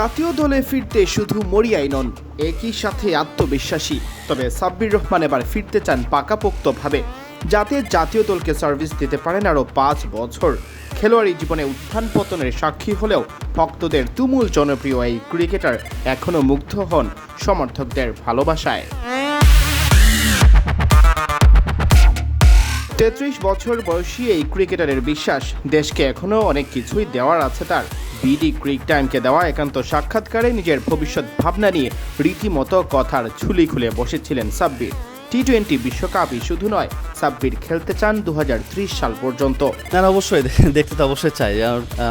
জাতীয় দলে ফিরতে শুধু মরিয়াই নন, একই সাথে আত্মবিশ্বাসী। তবে সাব্বির রহমান এবার ফিরতে চান পাকাপোক্তভাবে। যাতে জাতীয় দলকে সার্ভিস দিতে পারেন আরও পাঁচ বছর। খেলোয়াড়ি জীবনে উত্থান পতনের সাক্ষী হলেও ভক্তদের তুমুল জনপ্রিয় এই ক্রিকেটার এখনও মুগ্ধ হন সমর্থকদের ভালোবাসায়। তেত্রিশ বছর বয়সী এই ক্রিকেটারের বিশ্বাস দেশকে এখনও অনেক কিছুই দেওয়ার আছে তার। বিডি ক্রিক টাইমকে দেওয়া একান্ত সাক্ষাৎকারে নিজের ভবিষ্যৎ ভাবনা নিয়ে রীতিমতো কথার ঝুলি খুলে বসেছিলেন সাব্বির। টি টোয়েন্টি বিশ্বকাপই শুধু নয়, সাব্বির খেলতে চান দু হাজার ত্রিশ সাল পর্যন্ত। না অবশ্যই দেখতে তো অবশ্যই চাই।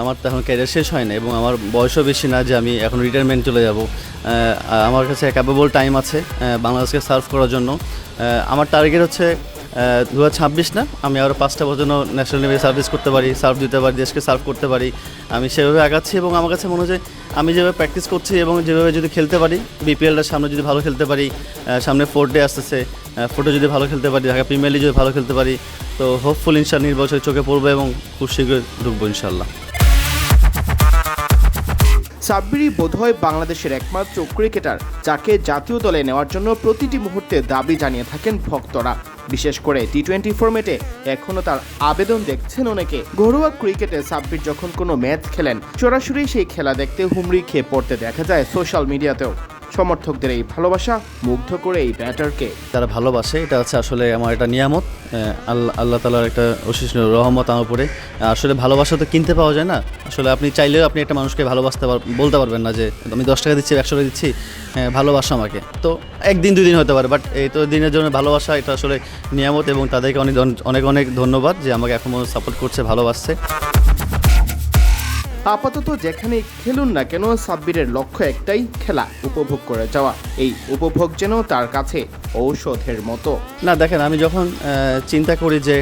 আমার তো এখন ক্যারিয়ার শেষ হয় না এবং আমার বয়সও বেশি না যে আমি এখন রিটায়ারমেন্ট চলে যাব। আমার কাছে ক্যাপেবল টাইম আছে বাংলাদেশকে সার্ভ করার জন্য। আমার টার্গেট হচ্ছে দু ছাব্বিশ না, আমি আরও পাঁচটা বছর ন্যাশনাল লেভেলে সার্ভিস করতে পারি সার্ভ দিতে পারি, দেশকে সার্ভ করতে পারি। আমি সেভাবে আগাচ্ছি এবং আমার কাছে মনে যে আমি যেভাবে প্র্যাকটিস করছি এবং যেভাবে যদি খেলতে পারি বিপিএলটার সামনে যদি ভালো খেলতে পারি সামনে ফোর ডে আসতেছে ফোর্টে যদি ভালো খেলতে পারি, ঢাকা প্রিমিয়ার লিগ যদি ভালো খেলতে পারি, তো হোপফুল ইনশাল নির্বাচন চোখে পড়বে এবং খুব শীঘ্রই ঢুকবো ইনশাল্লাহ সাব্বিরই বোধহয় বাংলাদেশের একমাত্র ক্রিকেটার যাকে জাতীয় দলে নেওয়ার জন্য প্রতিটি মুহূর্তে দাবি জানিয়ে থাকেন ভক্তরা। বিশেষ করে টি টোয়েন্টি ফর্মেটে এখনও তার আবেদন দেখছেন অনেকে। ঘরোয়া ক্রিকেটে সাব্বির যখন কোনো ম্যাচ খেলেন, সরাসরি সেই খেলা দেখতে হুমড়ি খেয়ে পড়তে দেখা যায় সোশ্যাল মিডিয়াতেও সমর্থকদের এই ভালোবাসা মুগ্ধ করে এই ব্যাটারকে। তারা ভালোবাসে, এটা হচ্ছে আসলে আমার একটা নিয়ামত। আল্লাহ আল্লাহ তালার একটা অশেষ রহমত আমার উপরে। আসলে ভালোবাসা তো কিনতে পাওয়া যায় না। আসলে আপনি চাইলেও আপনি একটা মানুষকে ভালোবাসতে বলতে পারবেন না যে, আমি দশ টাকা দিচ্ছি, একশো টাকা দিচ্ছি হ্যাঁ ভালোবাসা আমাকে। তো একদিন, দুদিন হতে পারে বাট এই তো দিনের জন্য ভালোবাসা, এটা আসলে নিয়ামত এবং তাদেরকে অনেক অনেক অনেক ধন্যবাদ যে আমাকে এখন সাপোর্ট করছে, ভালোবাসছে। আপাতত যেখানে খেলুন না কেন, সাব্বিরের লক্ষ্য একটাই, খেলা উপভোগ করে যাওয়া। এই উপভোগ যেন তার কাছে ঔষধের মতো। না, দেখেন, আমি যখন চিন্তা করি যে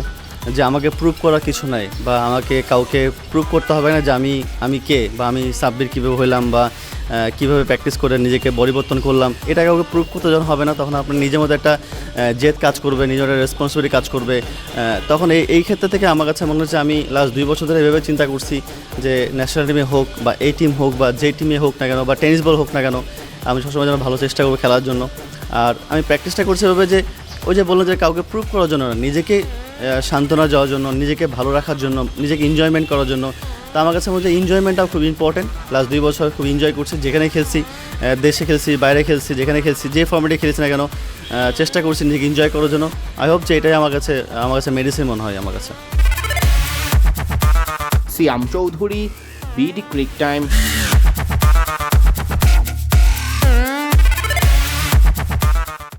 যে আমাকে প্রুভ করা কিছু নাই, বা আমাকে কাউকে প্রুভ করতে হবে না যে আমি আমি কে, বা আমি সাব্বির কীভাবে হইলাম, বা কীভাবে প্র্যাকটিস করে নিজেকে পরিবর্তন করলাম, এটা কাউকে প্রুভ করতে যখন হবে না, তখন আপনি নিজের মধ্যে একটা জেদ কাজ করবে, নিজের রেসপন্সিবিলিটি কাজ করবে। তখন এই এই ক্ষেত্রে থেকে আমার কাছে মনে হচ্ছে আমি লাস্ট দুই বছর ধরে এভাবে চিন্তা করছি যে ন্যাশনাল টিমে হোক বা এই টিম হোক বা যে টিমে হোক না কেন বা টেনিস বল হোক না কেন, আমি সবসময় যেন ভালো চেষ্টা করব খেলার জন্য। আর আমি প্র্যাকটিসটা করছি এভাবে যে, ওই যে বলল যে কাউকে প্রুভ করার জন্য না, নিজেকে সান্ত্বনা যাওয়ার জন্য, নিজেকে ভালো রাখার জন্য, নিজেকে এনজয়মেন্ট করার জন্য তা আমার কাছে হচ্ছে এনজয়মেন্টটাও খুব ইম্পর্টেন্ট প্লাস দুই বছর খুব এনজয় করছি, যেখানে খেলছি দেশে খেলছি, বাইরে খেলছি, যেখানে খেলছি, যে ফর্মেটে খেলছি না কেন চেষ্টা করছি নিজেকে এনজয় করার জন্য। আই হোপ যে এটাই আমার কাছে আমার কাছে মেডিসিন মনে হয় আমার কাছে। Siam Chowdhury BD crick time